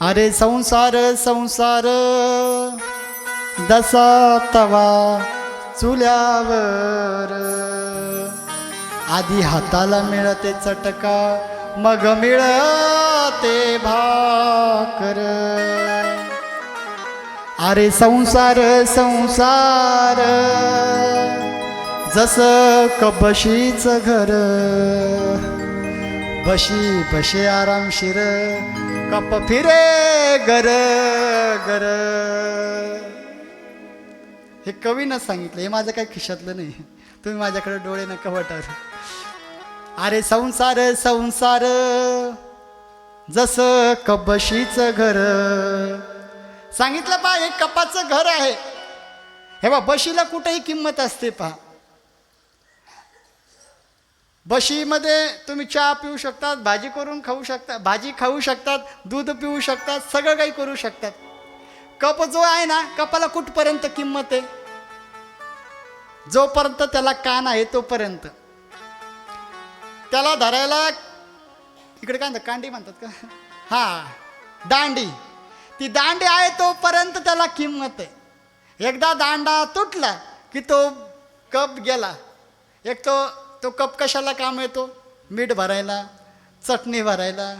अरे संसार संसार दसा तवा चुल्यावर. आधी हाताला मिळते चटका मग मिळते भाकर. अरे संसार संसार जस कबशीच घर. बशी बशे आरामशीर कप फिरे गर गर. हे कवीनं सांगितलं हे माझं काही खिशातलं नाही. तुम्ही माझ्याकडे डोळे नका वटार. अरे संसार संसार जस कबशीच घर. सांगितलं पहा हे कपाचं घर आहे. हे बा बशीला कुठेही किंमत असते पहा. बशीमध्ये तुम्ही चहा पिऊ शकतात भाजी करून खाऊ शकता भाजी खाऊ शकतात दूध पिऊ शकतात सगळं काही करू शकतात. कप जो आहे ना कपाला कुठपर्यंत किंमत आहे? जोपर्यंत त्याला कान आहे तोपर्यंत. त्याला धरायला इकडे काय म्हणतात कांडी म्हणतात का? हा दांडी. ती दांडी आहे तोपर्यंत त्याला किंमत आहे. एकदा दांडा तुटला की तो कप गेला. एक तो तो कप कशाला काम येतो? मीठ भरायला चटणी भरायला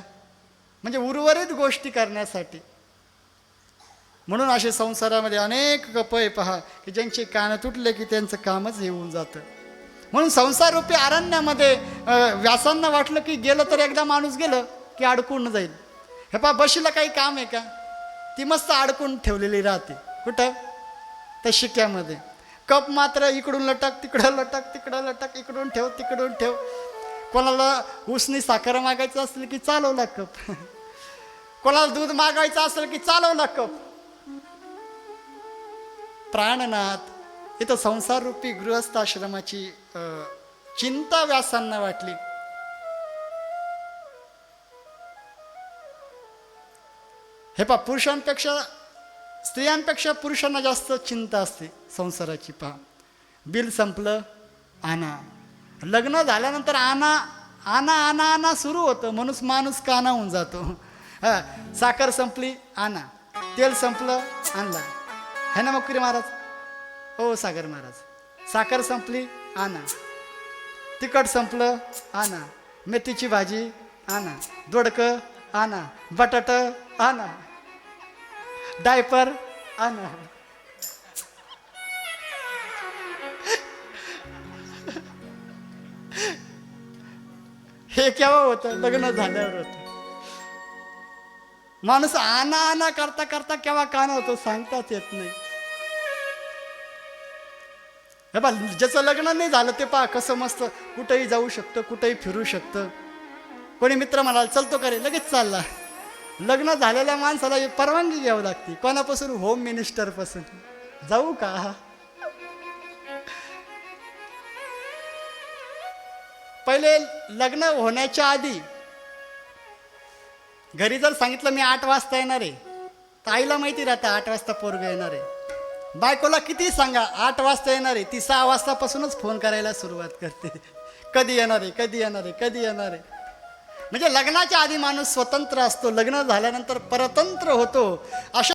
म्हणजे उर्वरित गोष्टी करण्यासाठी. म्हणून असे संसारामध्ये अनेक कप आहे पहा की ज्यांचे कान तुटले की त्यांचं कामच येऊन जातं. म्हणून संसाररूपी अरण्यामध्ये व्यासांना वाटलं की गेलं तर एकदा माणूस गेलं की अडकून जाईल. हे पहा बशीला काही काम आहे का? ती मस्त अडकून ठेवलेली राहते. कुठं? त्या शिक्यामध्ये. कप मात्र इकडून लटक तिकडं लटक तिकडं लटक इकडून ठेव तिकडून ठेव. कोणाला उसनी साखर मागायचं असेल की चालवला कप? कोणाला दूध मागायचं असेल की चालवला कप? प्राणनाथ इथं संसाररूपी गृहस्थ आश्रमाची चिंता व्यासांना वाटली. हे पा पुरुषांपेक्षा स्त्रियांपेक्षा पुरुषांना जास्त चिंता असते. संसाराची पहा. बिल संपलं आणा लग्न झाल्यानंतर आणा आणा आणा आणा सुरू होतं. म्हणून माणूस काना होऊन जातो. हा साखर संपली आणा तेल संपलं आणला. है ना मकुरी महाराज? ओ सागर महाराज. साखर संपली आणा तिखट संपलं आणा मेथीची भाजी आणा दोडकं आणा बटाट आणा डायपर आणा हे केव्हा होतं? लग्न झाल्यावर होतं. माणूस आणा आना करता करता केव्हा काना होतो सांगताच येत नाही. हे बा ज्याचं लग्न नाही झालं ते पहा कसं मस्त कुठेही जाऊ शकतं कुठेही फिरू शकतं. कोणी मित्र म्हणाला चलतो का रे लगेच चालला. लग्न झालेल्या माणसाला ही परवानगी घ्यावी लागते. कोणापासून? होम मिनिस्टरपासून जाऊ का? पहिले लग्न होण्याच्या आधी घरी जर सांगितलं मी आठ वाजता येणार आहे तर आईला माहिती राहतं आठ वाजता पोरग येणार आहे. बायकोला किती सांगा आठ वाजता येणार आहे ती सहा वाजतापासूनच फोन करायला सुरुवात करते. कधी येणार आहे कधी येणार आहे कधी येणार आहे. म्हणजे लग्नाच्या आधी माणूस स्वतंत्र असतो लग्न झाल्यानंतर परतंत्र होतो. अशा